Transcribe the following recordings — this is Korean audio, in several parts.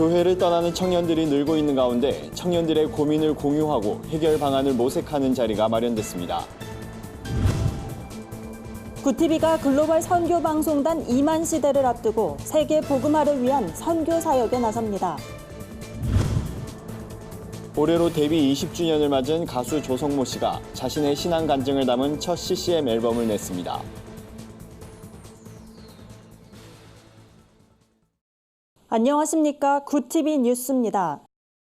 교회를 떠나는 청년들이 늘고 있는 가운데 청년들의 고민을 공유하고 해결 방안을 모색하는 자리가 마련됐습니다. 구티비가 글로벌 선교 방송단 2만 시대를 앞두고 세계 복음화를 위한 선교 사역에 나섭니다. 올해로 데뷔 20주년을 맞은 가수 조성모 씨가 자신의 신앙 간증을 담은 첫 CCM 앨범을 냈습니다. 안녕하십니까. 구티비 뉴스입니다.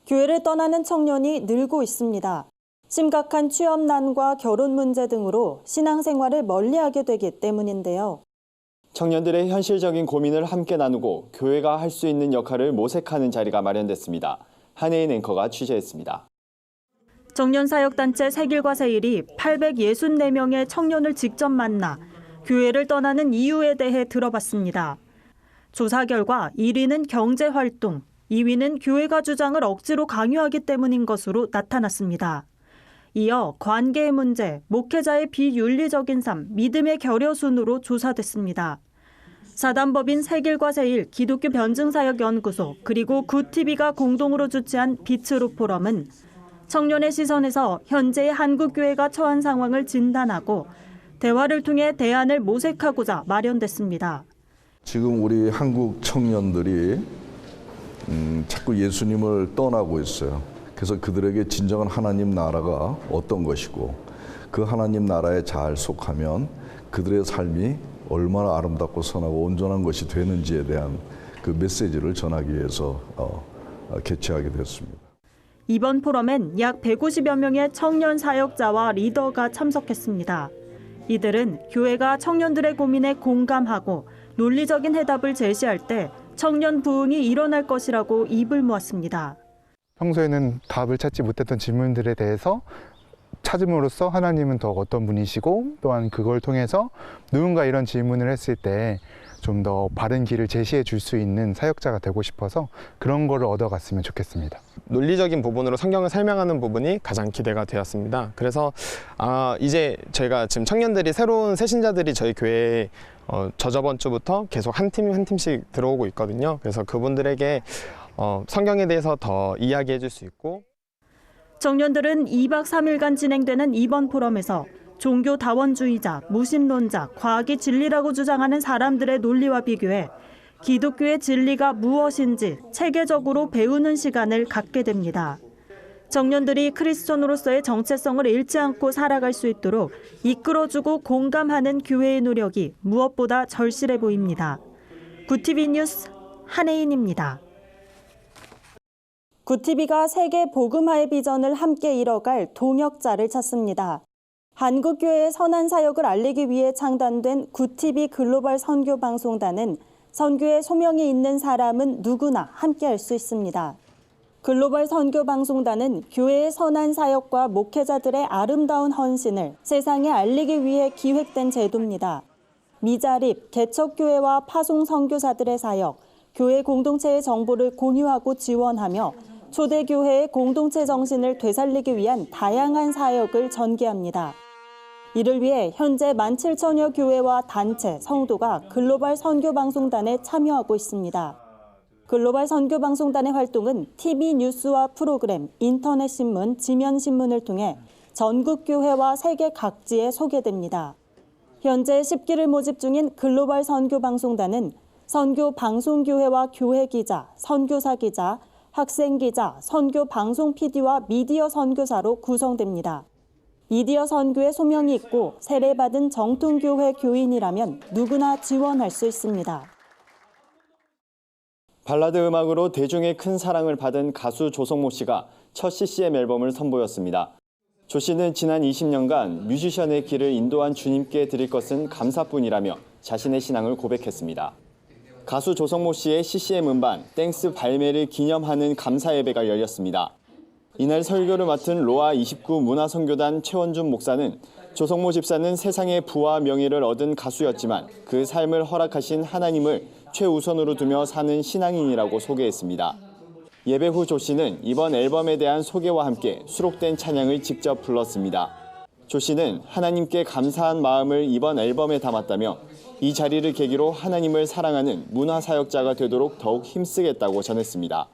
교회를 떠나는 청년이 늘고 있습니다. 심각한 취업난과 결혼 문제 등으로 신앙생활을 멀리하게 되기 때문인데요. 청년들의 현실적인 고민을 함께 나누고 교회가 할 수 있는 역할을 모색하는 자리가 마련됐습니다. 한혜인 앵커가 취재했습니다. 청년사역단체 세길과 세일이 864명의 청년을 직접 만나 교회를 떠나는 이유에 대해 들어봤습니다. 조사 결과 1위는 경제활동, 2위는 교회가 주장을 억지로 강요하기 때문인 것으로 나타났습니다. 이어 관계의 문제, 목회자의 비윤리적인 삶, 믿음의 결여 순으로 조사됐습니다. 사단법인 세길과 세일 기독교 변증사역연구소 그리고 굿TV가 공동으로 주최한 비츠로 포럼은 청년의 시선에서 현재의 한국교회가 처한 상황을 진단하고 대화를 통해 대안을 모색하고자 마련됐습니다. 지금 우리 한국 청년들이 음, 자꾸 예수님을 떠나고 있어요. 그래서 그들에게 진정한 하나님 나라가 어떤 것이고 그 하나님 나라에 잘 속하면 그들의 삶이 얼마나 아름답고 선하고 온전한 것이 되는지에 대한 그 메시지를 전하기 위해서 어, 어, 개최하게 됐습니다. 이번 포럼엔 약 150여 명의 청년 사역자와 리더가 참석했습니다. 이들은 교회가 청년들의 고민에 공감하고 논리적인 해답을 제시할 때 청년 부흥이 일어날 것이라고 입을 모았습니다. 평소에는 답을 찾지 못했던 질문들에 대해서 찾음으로써 하나님은 더 어떤 분이시고 또한 그걸 통해서 누군가 이런 질문을 했을 때 좀 더 바른 길을 제시해 줄 수 있는 사역자가 되고 싶어서 그런 거를 얻어갔으면 좋겠습니다. 논리적인 부분으로 성경을 설명하는 부분이 가장 기대가 되었습니다. 그래서 아, 이제 저희가 지금 청년들이 새로운 새신자들이 저희 교회에 어, 저저번 주부터 계속 한 팀 한 팀씩 들어오고 있거든요. 그래서 그분들에게 어, 성경에 대해서 더 이야기해 줄 수 있고 청년들은 2박 3일간 진행되는 이번 포럼에서 종교 다원주의자, 무신론자, 과학이 진리라고 주장하는 사람들의 논리와 비교해 기독교의 진리가 무엇인지 체계적으로 배우는 시간을 갖게 됩니다. 청년들이 크리스천으로서의 정체성을 잃지 않고 살아갈 수 있도록 이끌어주고 공감하는 교회의 노력이 무엇보다 절실해 보입니다. 구티비 뉴스 한혜인입니다. 구티비가 세계 복음화의 비전을 함께 이뤄갈 동역자를 찾습니다. 한국교회의 선한 사역을 알리기 위해 창단된 구티비 글로벌 선교 방송단은 선교에 소명이 있는 사람은 누구나 함께 할 수 있습니다. 글로벌 선교 방송단은 교회의 선한 사역과 목회자들의 아름다운 헌신을 세상에 알리기 위해 기획된 제도입니다. 미자립, 개척교회와 파송 선교사들의 사역, 교회 공동체의 정보를 공유하고 지원하며 초대교회의 공동체 정신을 되살리기 위한 다양한 사역을 전개합니다. 이를 위해 현재 17,000여 교회와 단체, 성도가 글로벌 선교방송단에 참여하고 있습니다. 글로벌 선교방송단의 활동은 TV 뉴스와 프로그램, 인터넷 신문, 지면 신문을 통해 전국 교회와 세계 각지에 소개됩니다. 현재 10기를 모집 중인 글로벌 선교방송단은 선교 방송교회와 교회 기자, 선교사 기자, 학생 기자, 선교 방송 PD와 미디어 선교사로 구성됩니다. 미디어 선교에 소명이 있고 세례받은 정통교회 교인이라면 누구나 지원할 수 있습니다. 발라드 음악으로 대중의 큰 사랑을 받은 가수 조성모 씨가 첫 CCM 앨범을 선보였습니다. 조 씨는 지난 20년간 뮤지션의 길을 인도한 주님께 드릴 것은 감사뿐이라며 자신의 신앙을 고백했습니다. 가수 조성모 씨의 CCM 음반 땡스 발매를 기념하는 감사 예배가 열렸습니다. 이날 설교를 맡은 로아 29 문화선교단 최원준 목사는 조성모 집사는 세상의 부와 명예를 얻은 가수였지만 그 삶을 허락하신 하나님을 최우선으로 두며 사는 신앙인이라고 소개했습니다. 예배 후 조 씨는 이번 앨범에 대한 소개와 함께 수록된 찬양을 직접 불렀습니다. 조 씨는 하나님께 감사한 마음을 이번 앨범에 담았다며 이 자리를 계기로 하나님을 사랑하는 문화 사역자가 되도록 더욱 힘쓰겠다고 전했습니다.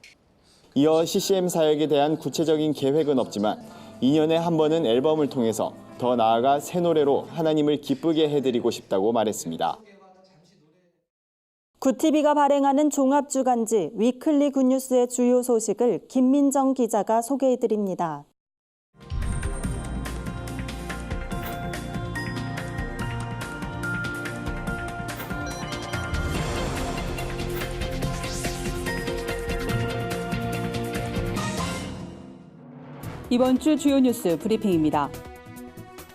이어 CCM 사역에 대한 구체적인 계획은 없지만 2년에 한 번은 앨범을 통해서 더 나아가 새 노래로 하나님을 기쁘게 해드리고 싶다고 말했습니다. 구티비가 발행하는 종합주간지 위클리 굿뉴스의 주요 소식을 김민정 기자가 소개해드립니다. 이번 주 주요 뉴스 브리핑입니다.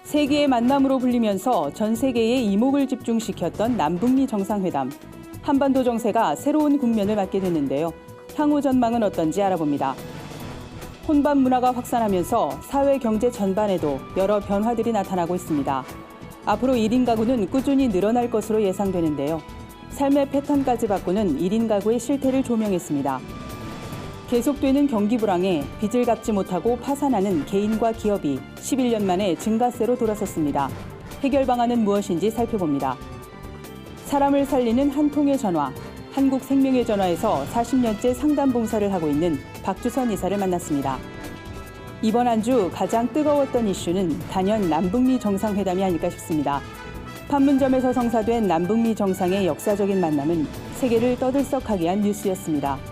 세계의 만남으로 불리면서 전 세계의 이목을 집중시켰던 남북미 정상회담. 한반도 정세가 새로운 국면을 맞게 됐는데요. 향후 전망은 어떤지 알아봅니다. 혼밥 문화가 확산하면서 사회 경제 전반에도 여러 변화들이 나타나고 있습니다. 앞으로 1인 가구는 꾸준히 늘어날 것으로 예상되는데요. 삶의 패턴까지 바꾸는 1인 가구의 실태를 조명했습니다. 계속되는 경기 불황에 빚을 갚지 못하고 파산하는 개인과 기업이 11년 만에 증가세로 돌아섰습니다. 해결 방안은 무엇인지 살펴봅니다. 사람을 살리는 한 통의 전화. 한국생명의 전화에서 40년째 상담 봉사를 하고 있는 박주선 이사를 만났습니다. 이번 한 주 가장 뜨거웠던 이슈는 단연 남북미 정상회담이 아닐까 싶습니다. 판문점에서 성사된 남북미 정상의 역사적인 만남은 세계를 떠들썩하게 한 뉴스였습니다.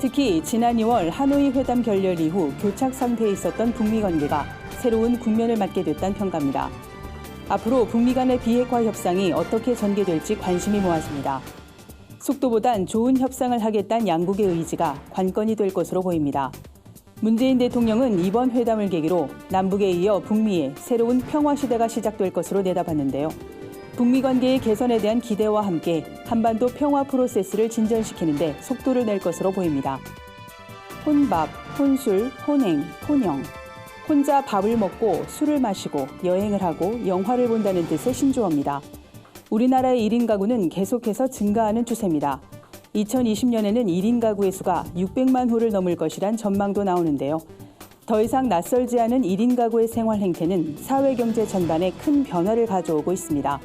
특히 지난 2월 하노이 회담 결렬 이후 교착 상태에 있었던 북미 관계가 새로운 국면을 맞게 됐다는 평가입니다. 앞으로 북미 간의 비핵화 협상이 어떻게 전개될지 관심이 모아집니다. 속도보단 좋은 협상을 하겠다는 양국의 의지가 관건이 될 것으로 보입니다. 문재인 대통령은 이번 회담을 계기로 남북에 이어 북미의 새로운 평화 시대가 시작될 것으로 내다봤는데요. 북미 관계의 개선에 대한 기대와 함께 한반도 평화 프로세스를 진전시키는데 속도를 낼 것으로 보입니다. 혼밥, 혼술, 혼행, 혼영. 혼자 밥을 먹고 술을 마시고 여행을 하고 영화를 본다는 뜻의 신조어입니다. 우리나라의 1인 가구는 계속해서 증가하는 추세입니다. 2020년에는 1인 가구의 수가 600만 호를 넘을 것이란 전망도 나오는데요. 더 이상 낯설지 않은 1인 가구의 생활 행태는 사회 경제 전반에 큰 변화를 가져오고 있습니다.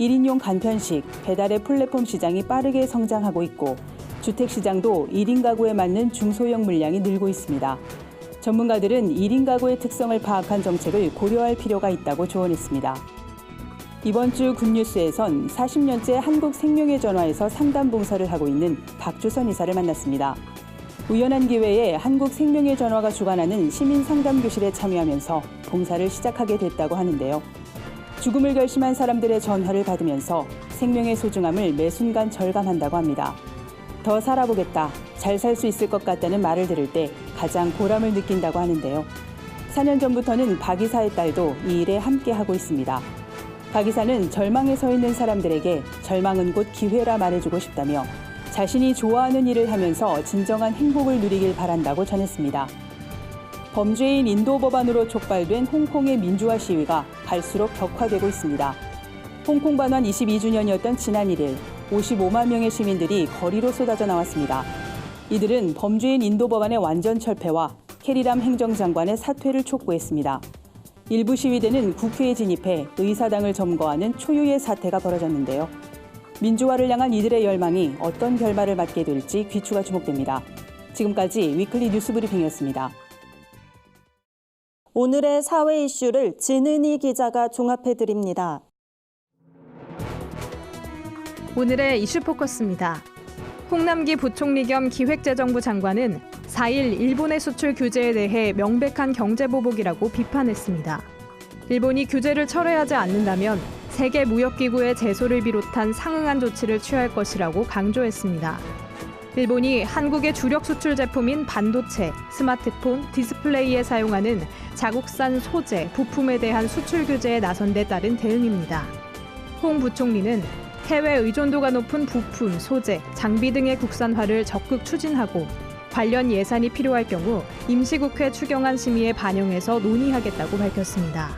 1인용 간편식, 배달의 플랫폼 시장이 빠르게 성장하고 있고 주택 시장도 1인 가구에 맞는 중소형 물량이 늘고 있습니다. 전문가들은 1인 가구의 특성을 파악한 정책을 고려할 필요가 있다고 조언했습니다. 이번 주 굿뉴스에선 40년째 한국 생명의 전화에서 상담 봉사를 하고 있는 박주선 이사를 만났습니다. 우연한 기회에 한국 생명의 전화가 주관하는 시민 상담 교실에 참여하면서 봉사를 시작하게 됐다고 하는데요. 죽음을 결심한 사람들의 전화를 받으면서 생명의 소중함을 매 순간 절감한다고 합니다. 더 살아보겠다, 잘 살 수 있을 것 같다는 말을 들을 때 가장 보람을 느낀다고 하는데요. 4년 전부터는 박 이사의 딸도 이 일에 함께하고 있습니다. 박 이사는 절망에 서 있는 사람들에게 절망은 곧 기회라 말해주고 싶다며 자신이 좋아하는 일을 하면서 진정한 행복을 누리길 바란다고 전했습니다. 범죄인 인도 법안으로 촉발된 홍콩의 민주화 시위가 갈수록 격화되고 있습니다. 홍콩 반환 22주년이었던 지난 1일 55만 명의 시민들이 거리로 쏟아져 나왔습니다. 이들은 범죄인 인도 법안의 완전 철폐와 캐리람 행정장관의 사퇴를 촉구했습니다. 일부 시위대는 국회에 진입해 의사당을 점거하는 초유의 사태가 벌어졌는데요. 민주화를 향한 이들의 열망이 어떤 결말을 맞게 될지 귀추가 주목됩니다. 지금까지 위클리 뉴스 브리핑이었습니다. 오늘의 사회 이슈를 진은희 기자가 종합해 드립니다. 오늘의 이슈 포커스입니다. 홍남기 부총리 겸 기획재정부 장관은 4일 일본의 수출 규제에 대해 명백한 경제보복이라고 비판했습니다. 일본이 규제를 철회하지 않는다면 세계무역기구의 제소를 비롯한 상응한 조치를 취할 것이라고 강조했습니다. 일본이 한국의 주력 수출 제품인 반도체, 스마트폰, 디스플레이에 사용하는 자국산 소재, 부품에 대한 수출 규제에 나선 데 따른 대응입니다. 홍 부총리는 해외 의존도가 높은 부품, 소재, 장비 등의 국산화를 적극 추진하고 관련 예산이 필요할 경우 임시국회 추경안 심의에 반영해서 논의하겠다고 밝혔습니다.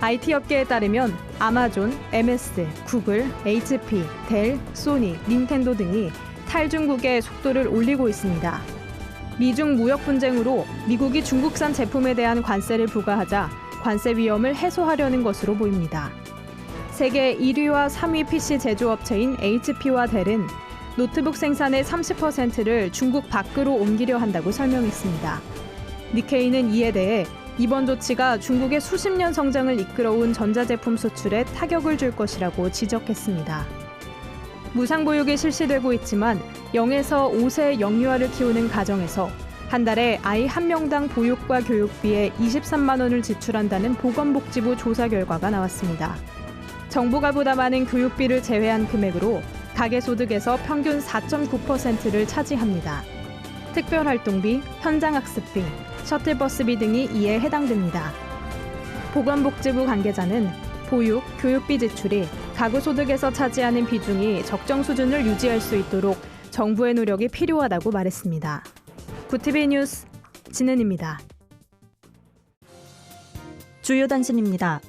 IT 업계에 따르면 아마존, MS, 구글, HP, 델, 소니, 닌텐도 등이 탈중국의 속도를 올리고 있습니다. 미중 무역 분쟁으로 미국이 중국산 제품에 대한 관세를 부과하자 관세 위험을 해소하려는 것으로 보입니다. 세계 1위와 3위 PC 제조업체인 HP와 델은 노트북 생산의 30%를 중국 밖으로 옮기려 한다고 설명했습니다. 니케이는 이에 대해 이번 조치가 중국의 수십 년 성장을 이끌어온 전자제품 수출에 타격을 줄 것이라고 지적했습니다. 무상보육이 실시되고 있지만 0에서 5세 영유아를 키우는 가정에서 한 달에 아이 한 명당 보육과 교육비에 23만 원을 지출한다는 보건복지부 조사 결과가 나왔습니다. 정부가 부담하는 교육비를 제외한 금액으로 가계소득에서 평균 4.9%를 차지합니다. 특별활동비, 현장학습비, 셔틀버스비 등이 이에 해당됩니다. 보건복지부 관계자는 보육, 교육비 지출이 가구 소득에서 차지하는 비중이 적정 수준을 유지할 수 있도록 정부의 노력이 필요하다고 말했습니다. 구티비 뉴스 진은입니다. 주요 단신입니다.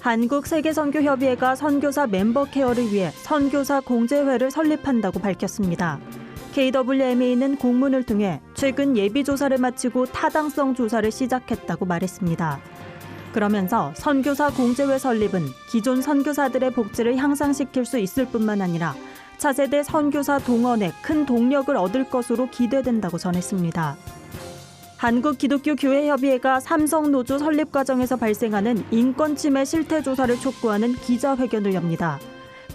한국 세계선교협의회가 선교사 멤버 케어를 위해 선교사 공제회를 설립한다고 밝혔습니다. KWMA는 공문을 통해 최근 예비 조사를 마치고 타당성 조사를 시작했다고 말했습니다. 그러면서 선교사 공제회 설립은 기존 선교사들의 복지를 향상시킬 수 있을 뿐만 아니라 차세대 선교사 동원에 큰 동력을 얻을 것으로 기대된다고 전했습니다. 한국기독교교회협의회가 삼성노조 설립 과정에서 발생하는 인권 침해 실태 조사를 촉구하는 기자회견을 엽니다.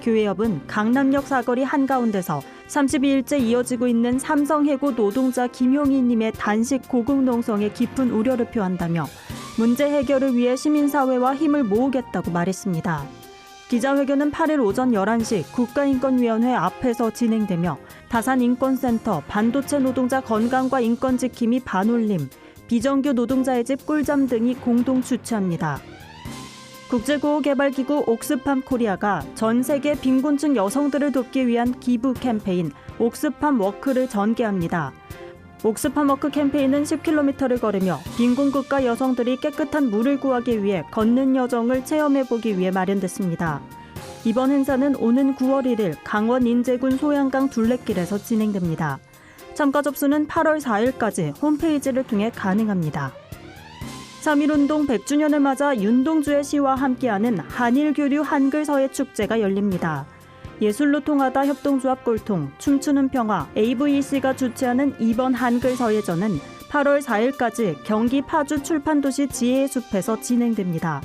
교회협은 강남역 사거리 한가운데서 32일째 이어지고 있는 삼성해고 노동자 김용희님의 단식 고국 농성에 깊은 우려를 표한다며 문제 해결을 위해 시민사회와 힘을 모으겠다고 말했습니다. 기자회견은 8일 오전 11시 국가인권위원회 앞에서 진행되며 다산인권센터, 반도체 노동자 건강과 인권 지킴이 반올림, 비정규 노동자의 집 꿀잠 등이 공동 주최합니다. 국제구호개발기구 옥스팜 코리아가 전 세계 빈곤층 여성들을 돕기 위한 기부 캠페인 옥스팜 워크를 전개합니다. 옥스팜 워크 캠페인은 10km를 걸으며 빈곤국가 여성들이 깨끗한 물을 구하기 위해 걷는 여정을 체험해보기 위해 마련됐습니다. 이번 행사는 오는 9월 1일 강원 인제군 소양강 둘레길에서 진행됩니다. 참가 접수는 8월 4일까지 홈페이지를 통해 가능합니다. 3.1운동 100주년을 맞아 윤동주의 시와 함께하는 한일교류 한글서예 축제가 열립니다. 예술로 통하다 협동조합 꼴통, 춤추는 평화, AVC가 주최하는 이번 한글서예전은 8월 4일까지 경기 파주 출판도시 지혜의 숲에서 진행됩니다.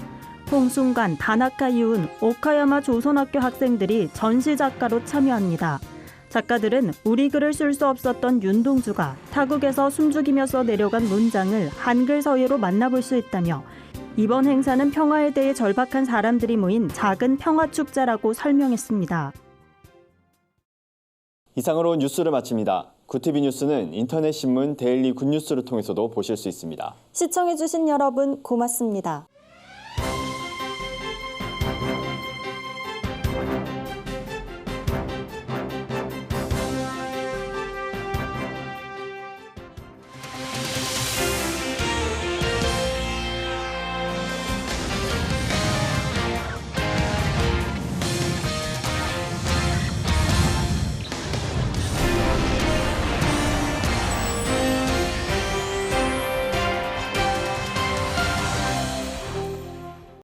홍순관, 다나카 이훈, 오카야마 조선학교 학생들이 전시 작가로 참여합니다. 작가들은 우리 글을 쓸 수 없었던 윤동주가 타국에서 숨죽이며 써 내려간 문장을 한글 서예로 만나볼 수 있다며 이번 행사는 평화에 대해 절박한 사람들이 모인 작은 평화 축제라고 설명했습니다. 이상으로 뉴스를 마칩니다. 구티비 뉴스는 인터넷 신문 데일리 굿뉴스를 통해서도 보실 수 있습니다. 시청해주신 여러분 고맙습니다.